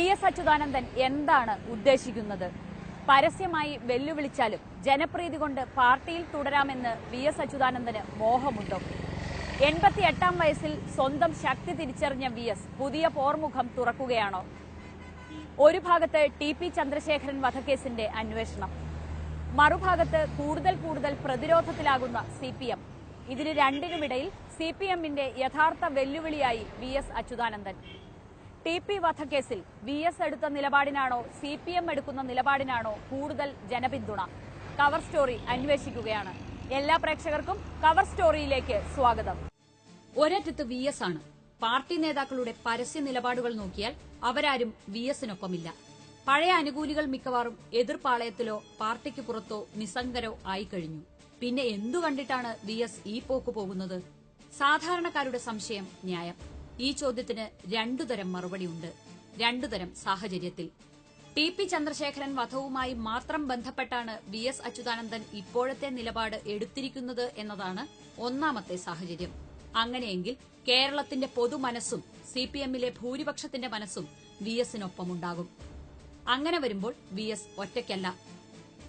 V S Achuthanandan എന്താണ് ഉദ്ദേശിക്കുന്നത്? പരസ്യമായി വെല്ലുവിളിച്ചാലും ജനപ്രീതി കൊണ്ട് പാർട്ടിയിൽ തുടരാമെന്ന് വി എസ് അച്യുതാനന്ദന് മോഹമുണ്ടോ? എൺപത്തി എട്ടാം വയസ്സിൽ സ്വന്തം ശക്തി തിരിച്ചറിഞ്ഞ വി എസ് പുതിയ പോർമുഖം തുറക്കുകയാണോ? ഒരു ഭാഗത്ത് ടി പി ചന്ദ്രശേഖരൻ വധക്കേസിന്റെ അന്വേഷണം. മറുഭാഗത്ത് കൂടുതൽ കൂടുതൽ പ്രതിരോധത്തിലാകുന്ന സി പി എം. ഇതിന് രണ്ടിനുമിടയിൽ സി പി എമ്മിന്റെ യഥാർത്ഥ വെല്ലുവിളിയായി V S Achuthanandan. T P വധക്കേസിൽ വി എസ് എടുത്ത നിലപാടിനാണോ സി പി എം എടുക്കുന്ന നിലപാടിനാണോ കൂടുതൽ ജനപിന്തുണ? കവർ സ്റ്റോറി അന്വേഷിക്കുകയാണ്. എല്ലാ പ്രേക്ഷകർക്കും കവർ സ്റ്റോറിയിലേക്ക് സ്വാഗതം. ഒരറ്റത്ത് വി എസ് ആണ്. പാർട്ടി നേതാക്കളുടെ പരസ്യ നിലപാടുകൾ നോക്കിയാൽ അവരാരും വി എസിനൊപ്പമില്ല. പഴയ അനുകൂലികൾ മിക്കവാറും എതിർപാളയത്തിലോ പാർട്ടിക്ക് പുറത്തോ നിസ്സംഗരോ ആയിക്കഴിഞ്ഞു. പിന്നെ എന്തു കണ്ടിട്ടാണ് വി എസ് ഈ പോക്ക് പോകുന്നത്? സാധാരണക്കാരുടെ സംശയം ന്യായം. ഈ ചോദ്യത്തിന് രണ്ടുതരം മറുപടിയുണ്ട്. രണ്ടുതരം സാഹചര്യത്തിൽ. ടി പി ചന്ദ്രശേഖരൻ വധവുമായി മാത്രം ബന്ധപ്പെട്ടാണ് വി എസ് അച്യുതാനന്ദൻ ഇപ്പോഴത്തെ നിലപാട് എടുത്തിരിക്കുന്നത് എന്നതാണ് ഒന്നാമത്തെ സാഹചര്യം. അങ്ങനെയെങ്കിൽ കേരളത്തിന്റെ പൊതുമനസ്സും സി പി എമ്മിലെ ഭൂരിപക്ഷത്തിന്റെ മനസ്സും വി എസിനൊപ്പമുണ്ടാകും. അങ്ങനെ വരുമ്പോൾ വി എസ് ഒറ്റയ്ക്കല്ല.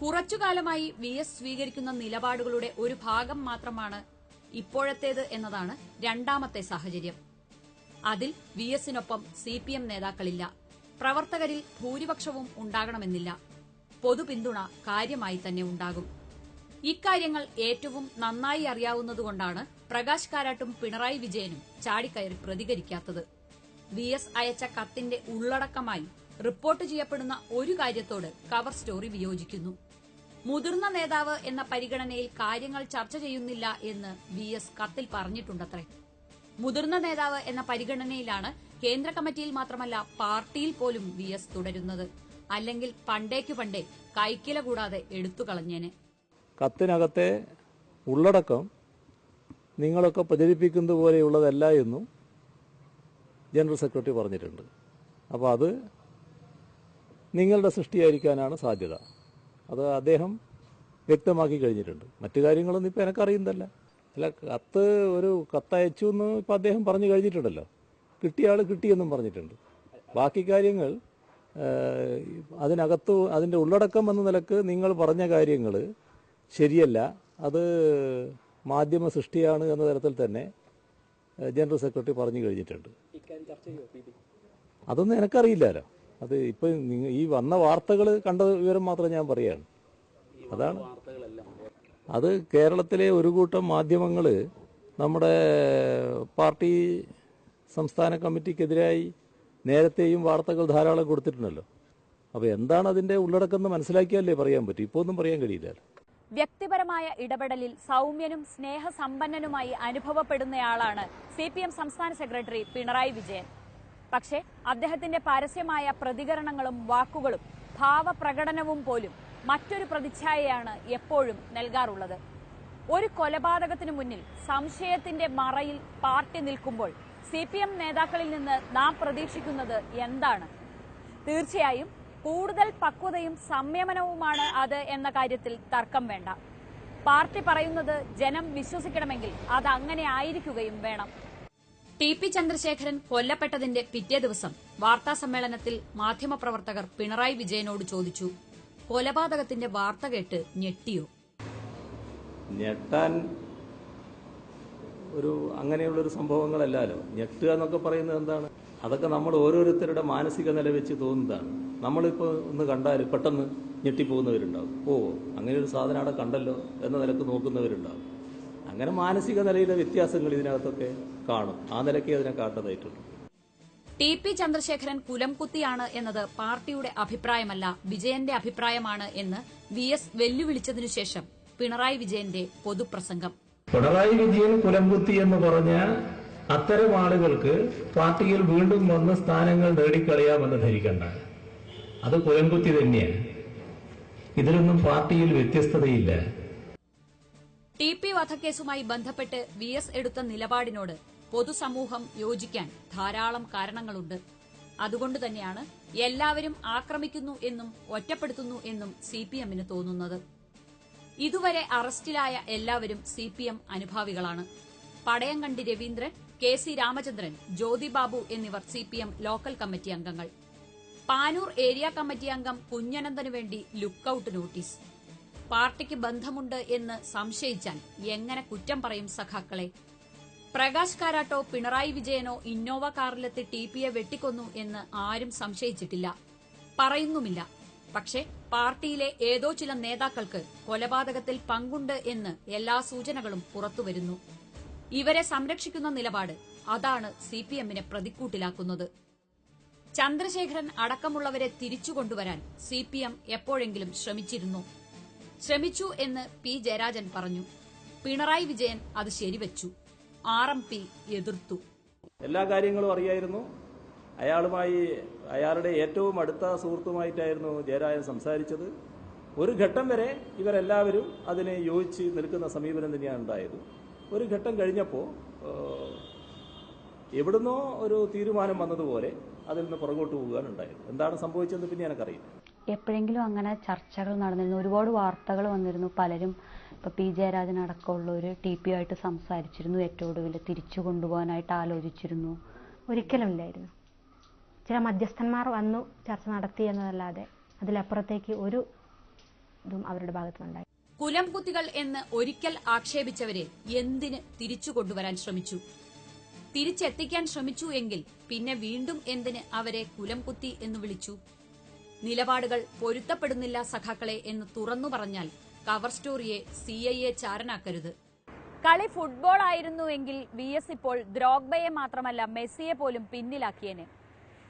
കുറച്ചുകാലമായി വി എസ് സ്വീകരിക്കുന്ന നിലപാടുകളുടെ ഒരു ഭാഗം മാത്രമാണ് ഇപ്പോഴത്തേത് എന്നതാണ് രണ്ടാമത്തെ സാഹചര്യം. അതിൽ വി എസിനൊപ്പം സി പി എം നേതാക്കളില്ല. പ്രവർത്തകരിൽ ഭൂരിപക്ഷവും ഉണ്ടാകണമെന്നില്ല. പൊതുപിന്തുണ കാര്യമായി തന്നെ ഉണ്ടാകും. ഇക്കാര്യങ്ങൾ ഏറ്റവും നന്നായി അറിയാവുന്നതുകൊണ്ടാണ് പ്രകാശ് കാരാട്ടും പിണറായി വിജയനും ചാടിക്കയറി പ്രതികരിക്കാത്തത്. വി എസ് അയച്ച കത്തിന്റെ ഉള്ളടക്കമായി റിപ്പോർട്ട് ചെയ്യപ്പെടുന്ന ഒരു കാര്യത്തോട് കവർ സ്റ്റോറി വിയോജിക്കുന്നു. മുതിർന്ന നേതാവ് എന്ന പരിഗണനയിൽ കാര്യങ്ങൾ ചർച്ച ചെയ്യുന്നില്ല എന്ന് വി എസ് കത്തിൽ പറഞ്ഞിട്ടുണ്ടത്രേ. മുതിർന്ന നേതാവ് എന്ന പരിഗണനയിലാണ് കേന്ദ്ര കമ്മിറ്റിയിൽ മാത്രമല്ല പാർട്ടിയിൽ പോലും വി എസ് തുടരുന്നത്. അല്ലെങ്കിൽ പണ്ടേക്കു പണ്ടേ കൈക്കില കൂടാതെ എടുത്തു കളഞ്ഞേനെ. കത്തിനകത്തെ ഉള്ളടക്കം നിങ്ങളൊക്കെ പ്രചരിപ്പിക്കുന്നത് പോലെയുള്ളതല്ല എന്നും ജനറൽ സെക്രട്ടറി പറഞ്ഞിട്ടുണ്ട്. അപ്പോൾ അത് നിങ്ങളുടെ സൃഷ്ടിയായിരിക്കാനാണ് സാധ്യത. അത് അദ്ദേഹം വ്യക്തമാക്കി കഴിഞ്ഞിട്ടുണ്ട്. മറ്റു കാര്യങ്ങളൊന്നും ഇപ്പോൾ എനക്കറിയുന്നതല്ല. അല്ല കത്ത് ഒരു കത്തയച്ചു എന്ന് ഇപ്പം അദ്ദേഹം പറഞ്ഞു കഴിഞ്ഞിട്ടുണ്ടല്ലോ. കിട്ടിയ ആൾ കിട്ടിയെന്നും പറഞ്ഞിട്ടുണ്ട്. ബാക്കി കാര്യങ്ങൾ അതിനകത്ത് അതിന്റെ ഉള്ളടക്കം എന്ന നിലയ്ക്ക് നിങ്ങൾ പറഞ്ഞ കാര്യങ്ങൾ ശരിയല്ല. അത് മാധ്യമ സൃഷ്ടിയാണ് എന്ന തരത്തിൽ തന്നെ ജനറൽ സെക്രട്ടറി പറഞ്ഞു കഴിഞ്ഞിട്ടുണ്ട്. അതൊന്നും എനക്കറിയില്ലല്ലോ അത് ഇപ്പം ഈ വന്ന വാർത്തകൾ കണ്ട വിവരം മാത്രം ഞാൻ പറയാണ്. അതാണ്. അത് കേരളത്തിലെ ഒരു കൂട്ടം മാധ്യമങ്ങൾ നമ്മുടെ പാർട്ടി സംസ്ഥാന കമ്മിറ്റിക്കെതിരായി നേരത്തെയും വാർത്തകൾ ധാരാളം കൊടുത്തിട്ടുണ്ടല്ലോ. അപ്പോൾ എന്താണ് അതിന്റെ ഉള്ളടക്കം എന്ന് മനസ്സിലാക്കിയാലേ പറയാൻ പറ്റും. ഇപ്പോൾ ഒന്നും പറയാൻ കഴിയില്ല. വ്യക്തിപരമായ ഇടപെടലിൽ സൗമ്യനും സ്നേഹസമ്പന്നനുമായി അനുഭവപ്പെടുന്നയാളാണ് സി പി എം സംസ്ഥാന സെക്രട്ടറി പിണറായി വിജയൻ. പക്ഷേ അദ്ദേഹത്തിന്റെ പരസ്യമായ പ്രതികരണങ്ങളും വാക്കുകളും ഭാവപ്രകടനവും പോലും മറ്റൊരു പ്രതിച്ഛായയാണ് എപ്പോഴും നൽകാറുള്ളത്. ഒരു കൊലപാതകത്തിനു മുന്നിൽ സംശയത്തിന്റെ മറയിൽ പാർട്ടി നിൽക്കുമ്പോൾ സി പി എം നേതാക്കളിൽ നിന്ന് നാം പ്രതീക്ഷിക്കുന്നത് എന്താണ്? തീർച്ചയായും കൂടുതൽ പക്വതയും സംയമനവുമാണ് അത് എന്ന കാര്യത്തിൽ തർക്കം വേണ്ട. പാർട്ടി പറയുന്നത് ജനം വിശ്വസിക്കണമെങ്കിൽ അത് അങ്ങനെ ആയിരിക്കുകയും വേണം. ടി പി ചന്ദ്രശേഖരൻ കൊല്ലപ്പെട്ടതിന്റെ പിറ്റേ ദിവസം വാർത്താസമ്മേളനത്തിൽ മാധ്യമപ്രവർത്തകർ പിണറായി വിജയനോട് ചോദിച്ചു. കൊലപാതകത്തിന്റെ വാർത്ത കേട്ട് ഞെട്ടിയോ? ഞെട്ടാൻ ഒരു അങ്ങനെയുള്ളൊരു സംഭവങ്ങളല്ലല്ലോ ഞെട്ടുക എന്നൊക്കെ പറയുന്നത് എന്താണ്? അതൊക്കെ നമ്മൾ ഓരോരുത്തരുടെ മാനസിക നില വെച്ച് തോന്നുന്നതാണ്. നമ്മളിപ്പോൾ ഒന്ന് കണ്ടാൽ പെട്ടെന്ന് ഞെട്ടിപ്പോകുന്നവരുണ്ടാവും. ഓ അങ്ങനെ ഒരു സാധനം അവിടെ കണ്ടല്ലോ എന്ന നിലയ്ക്ക് നോക്കുന്നവരുണ്ടാവും. അങ്ങനെ മാനസിക നിലയിലെ വ്യത്യാസങ്ങൾ ഇതിനകത്തൊക്കെ കാണും. ആ നിലയ്ക്ക് അതിനെ കാട്ടതായിട്ടുള്ളൂ ടി പി ചന്ദ്രശേഖരൻ കുലംകുത്തിയാണ് എന്നത് പാർട്ടിയുടെ അഭിപ്രായമല്ല വിജയന്റെ അഭിപ്രായമാണ് എന്ന് വി എസ് വെല്ലുവിളിച്ചതിനുശേഷം പിണറായി വിജയന്റെ പൊതുപ്രസംഗം. പിണറായി വിജയൻ കുലംകുത്തി എന്ന് പറഞ്ഞ അത്തരം ആളുകൾക്ക് പാർട്ടിയിൽ വീണ്ടും വന്ന് സ്ഥാനങ്ങൾ നേടിക്കളയാമെന്ന് ധരിക്കണ്ട. അത് കുലംകുത്തി തന്നെയാണ് ഇതിലൊന്നും പാർട്ടിയിൽ വ്യത്യസ്തതയില്ല. ടി പി വധക്കേസുമായി ബന്ധപ്പെട്ട് വി എസ് എടുത്ത നിലപാടിനോട് പൊതുസമൂഹം യോജിക്കാൻ ധാരാളം കാരണങ്ങളുണ്ട്. അതുകൊണ്ട് തന്നെയാണ് എല്ലാവരും ആക്രമിക്കുന്നു എന്നും ഒറ്റപ്പെടുത്തുന്നു എന്നും സി പി എമ്മിന് തോന്നുന്നത്. ഇതുവരെ അറസ്റ്റിലായ എല്ലാവരും സിപിഎം അനുഭാവികളാണ്. പടയങ്കണ്ടി രവീന്ദ്രൻ കെ സി രാമചന്ദ്രൻ ജ്യോതിബാബു എന്നിവർ സിപിഎം ലോക്കൽ കമ്മിറ്റി അംഗങ്ങൾ. പാനൂർ ഏരിയ കമ്മിറ്റി അംഗം കുഞ്ഞനന്തനു വേണ്ടി ലുക്കൌട്ട് നോട്ടീസ്. പാർട്ടിക്ക് ബന്ധമുണ്ട് എന്ന് സംശയിച്ചാൽ എങ്ങനെ കുറ്റം പറയും സഖാക്കളെ? പ്രകാശ് കാരാട്ടോ പിണറായി വിജയനോ ഇന്നോവ കാറിലെത്തി ടി പിയെ വെട്ടിക്കൊന്നു എന്ന് ആരും സംശയിച്ചിട്ടില്ല. പറയുന്നുമില്ല. പക്ഷേ പാർട്ടിയിലെ ഏതോ ചില നേതാക്കൾക്ക് കൊലപാതകത്തിൽ പങ്കുണ്ട് എന്ന് എല്ലാ സൂചനകളും പുറത്തുവരുന്നു. ഇവരെ സംരക്ഷിക്കുന്ന നിലപാട് അതാണ് സിപിഎമ്മിനെ പ്രതിക്കൂട്ടിലാക്കുന്നത്. ചന്ദ്രശേഖരൻ അടക്കമുള്ളവരെ തിരിച്ചുകൊണ്ടുവരാൻ സിപിഎം എപ്പോഴെങ്കിലും ശ്രമിച്ചിരുന്നു. ശ്രമിച്ചു എന്ന് പി ജയരാജൻ പറഞ്ഞു. പിണറായി വിജയൻ അത് ശരിവച്ചു. ആർ എം പി എതിർത്തു. എല്ലാ കാര്യങ്ങളും അറിയായിരുന്നു. അയാളുമായി അയാളുടെ ഏറ്റവും അടുത്ത സുഹൃത്തുമായിട്ടായിരുന്നു ജയരാജൻ സംസാരിച്ചത്. ഒരു ഘട്ടം വരെ ഇവരെല്ലാവരും അതിനെ യോജിച്ച് നിൽക്കുന്ന സമീപനം തന്നെയാണ് ഉണ്ടായത്. ഒരു ഘട്ടം കഴിഞ്ഞപ്പോൾ എവിടുന്നോ ഒരു തീരുമാനം വന്നതുപോലെ അതിൽ നിന്ന് പുറകോട്ട് പോകാൻ ഉണ്ടായത്. എന്താണ് സംഭവിച്ചതെന്ന് പിന്നെ എനിക്കറിയില്ല. എപ്പോഴെങ്കിലും അങ്ങനെ ചർച്ചകൾ നടന്നിരുന്നു. ഒരുപാട് വാർത്തകൾ വന്നിരുന്നു. പലരും ഇപ്പോൾ പി ജയരാജൻ അടക്കമുള്ളവർ ടി പി ആയിട്ട് സംസാരിച്ചിരുന്നു ഏറ്റവും ഒടുവിൽ തിരിച്ചു കൊണ്ടുപോകാനായിട്ട് ആലോചിച്ചിരുന്നു. ഒരിക്കലും ഇല്ലായിരുന്നു. ചില മധ്യസ്ഥന്മാർ വന്നു ചർച്ച നടത്തി എന്നതല്ലാതെ അതിലപ്പുറത്തേക്ക് ഒരു ഇതും അവരുടെ ഭാഗത്തുനിന്നുണ്ടായി കുലം കുത്തികൾ എന്ന് ഒരിക്കൽ ആക്ഷേപിച്ചവരെ എന്തിന് തിരിച്ചു കൊണ്ടുവരാൻ ശ്രമിച്ചു? തിരിച്ചെത്തിക്കാൻ ശ്രമിച്ചു എങ്കിൽ പിന്നെ വീണ്ടും എന്തിന് അവരെ കുലം കുത്തി എന്ന് വിളിച്ചു? നിലപാടുകൾ പൊരുത്തപ്പെടുന്നില്ല സഖാക്കളെ എന്ന് തുറന്നു പറഞ്ഞാൽ കവർ സ്റ്റോറിയെ സി ഐ എ ചാരനാക്കരുത്. കളി ഫുട്ബോൾ ആയിരുന്നുവെങ്കിൽ വി എസ് ഇപ്പോൾ ദ്രോഗ്ബയെ മാത്രമല്ല മെസ്സിയെ പോലും പിന്നിലാക്കിയേനെ.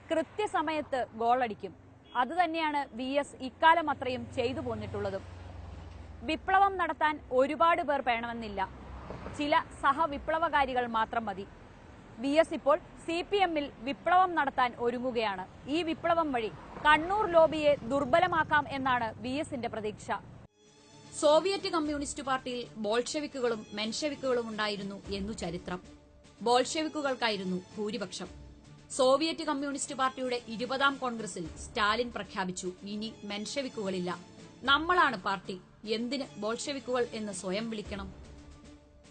കൃത്യസമയത്ത് ഗോളടിക്കും. അതുതന്നെയാണ് വി എസ് ഇക്കാലം അത്രയും ചെയ്തു പോന്നിട്ടുള്ളതും. വിപ്ലവം നടത്താൻ ഒരുപാട് പേർ വേണമെന്നില്ല ചില സഹവിപ്ലവകാരികൾ മാത്രം മതി. വി എസ് ഇപ്പോൾ സി പി എമ്മിൽ വിപ്ലവം നടത്താൻ ഒരുങ്ങുകയാണ്. ഈ വിപ്ലവം വഴി കണ്ണൂർ ലോബിയെ ദുർബലമാക്കാം എന്നാണ് വി എസിന്റെ പ്രതീക്ഷ. സോവിയറ്റ് കമ്മ്യൂണിസ്റ്റ് പാർട്ടിയിൽ ബോൾഷെവിക്കുകളും മെൻഷെവിക്കുകളും ഉണ്ടായിരുന്നു എന്നു ചരിത്രം. ബോൾഷെവിക്കുകൾക്കായിരുന്നു ഭൂരിപക്ഷം. സോവിയറ്റ് കമ്മ്യൂണിസ്റ്റ് പാർട്ടിയുടെ ഇരുപതാം കോൺഗ്രസിൽ സ്റ്റാലിൻ പ്രഖ്യാപിച്ചു ഇനി മെൻഷെവിക്കുകളില്ല. നമ്മളാണ് പാർട്ടി. എന്തിന് ബോൾഷെവിക്കുകൾ എന്ന് സ്വയം വിളിക്കണം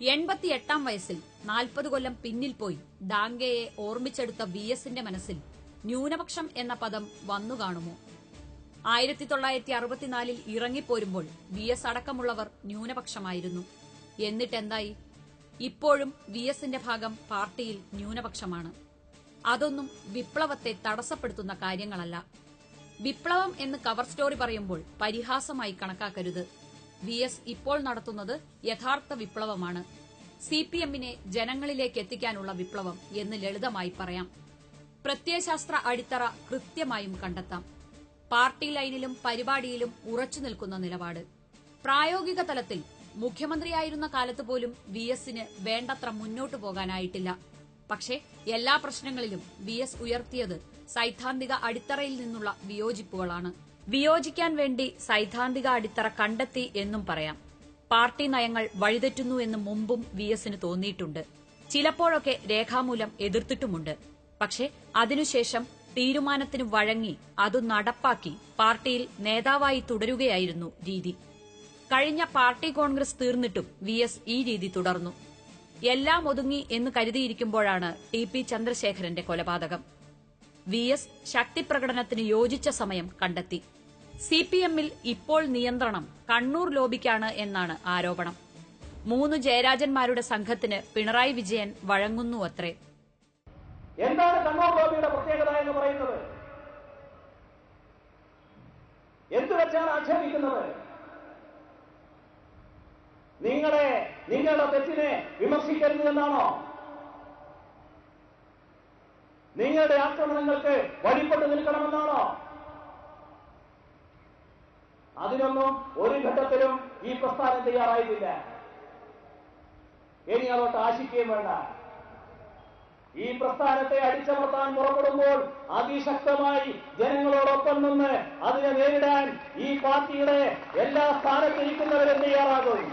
എൺപത്തിയെട്ടാം വയസ്സിൽ നാൽപ്പത് കൊല്ലം പിന്നിൽ പോയി ഡാങ്കയെ ഓർമ്മിച്ചെടുത്ത വി എസിന്റെ മനസ്സിൽ ന്യൂനപക്ഷം എന്ന പദം വന്നു കാണുമോ ആയിരത്തി തൊള്ളായിരത്തി അറുപത്തിനാലിൽ ഇറങ്ങിപ്പോരുമ്പോൾ വി എസ് അടക്കമുള്ളവർ ന്യൂനപക്ഷമായിരുന്നു. എന്നിട്ടെന്തായി? ഇപ്പോഴും വി എസിന്റെ ഭാഗം പാർട്ടിയിൽ ന്യൂനപക്ഷമാണ്. അതൊന്നും വിപ്ലവത്തെ തടസ്സപ്പെടുത്തുന്ന കാര്യങ്ങളല്ല. വിപ്ലവം എന്ന് കവർ സ്റ്റോറി പറയുമ്പോൾ പരിഹാസമായി കണക്കാക്കരുത്. വി എസ് ഇപ്പോൾ നടത്തുന്നത് യഥാർത്ഥ വിപ്ലവമാണ്. സി പി എമ്മിനെ ജനങ്ങളിലേക്ക് എത്തിക്കാനുള്ള വിപ്ലവം എന്ന് ലളിതമായി പറയാം. പ്രത്യയശാസ്ത്ര അടിത്തറ കൃത്യമായും കണ്ടെത്താം. പാർട്ടി ലൈനിലും പരിപാടിയിലും ഉറച്ചു നിൽക്കുന്ന നിലപാട്. പ്രായോഗിക തലത്തിൽ മുഖ്യമന്ത്രിയായിരുന്ന കാലത്ത് പോലും വി എസിന് വേണ്ടത്ര മുന്നോട്ടു പോകാനായിട്ടില്ല. പക്ഷേ എല്ലാ പ്രശ്നങ്ങളിലും വി എസ് ഉയർത്തിയത് സൈദ്ധാന്തിക അടിത്തറയിൽ നിന്നുള്ള വിയോജിപ്പുകളാണ്. വിയോജിക്കാൻ വേണ്ടി സൈദ്ധാന്തിക അടിത്തറ കണ്ടെത്തി എന്നും പറയാം. പാർട്ടി നയങ്ങൾ വഴിതെറ്റുന്നു എന്ന് മുമ്പും വി എസിന് തോന്നിയിട്ടുണ്ട്. ചിലപ്പോഴൊക്കെ രേഖാമൂലം എതിർത്തിട്ടുമുണ്ട്. പക്ഷേ അതിനുശേഷം തീരുമാനത്തിന് വഴങ്ങി അതു നടപ്പാക്കി പാർട്ടിയിൽ നേതാവായി തുടരുകയായിരുന്നു രീതി. കഴിഞ്ഞ പാർട്ടി കോൺഗ്രസ് തീർന്നിട്ടും വി എസ് ഈ രീതി തുടർന്നു. എല്ലാം ഒതുങ്ങി എന്ന് കരുതിയിരിക്കുമ്പോഴാണ് ടി പി ചന്ദ്രശേഖരന്റെ കൊലപാതകം. വി എസ് ശക്തിപ്രകടനത്തിന് യോജിച്ച സമയം കണ്ടെത്തി. സി പി എമ്മിൽ ഇപ്പോൾ നിയന്ത്രണം കണ്ണൂർ ലോബിക്കാണ് എന്നാണ് ആരോപണം. മൂന്ന് ജയരാജന്മാരുടെ സംഘത്തിന് പിണറായി വിജയൻ വഴങ്ങുന്നുവത്രേ. എന്താണ് കണ്ണൂർ പ്രത്യേകത എന്ന് പറയുന്നത്? എന്തു വെച്ചാണ് ആക്ഷേപിക്കുന്നത്? നിങ്ങളെ നിങ്ങളുടെ തെറ്റിനെ വിമർശിക്കരുത് എന്നാണോ? നിങ്ങളുടെ ആക്രമണങ്ങൾക്ക് വഴിപ്പെട്ട് നിൽക്കണമെന്നാണോ? അതിനൊന്നും ഒരു ഘട്ടത്തിലും ഈ പ്രസ്ഥാനം തയ്യാറായിട്ടില്ല. ഇനി അതോട്ട് ആശിക്കുകയും വേണ്ട. ഈ പ്രസ്ഥാനത്തെ അടിച്ചമർത്താൻ പുറപ്പെടുമ്പോൾ അതിശക്തമായി ജനങ്ങളോടൊപ്പം നിന്ന് അതിനെ നേരിടാൻ ഈ പാർട്ടിയുടെ എല്ലാ സ്ഥാനത്തിരിക്കുന്നവരും തയ്യാറാകും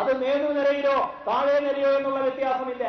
അത് നേതൃനിരയിലോ താഴെ നിരയോ എന്നുള്ള വ്യത്യാസമില്ല.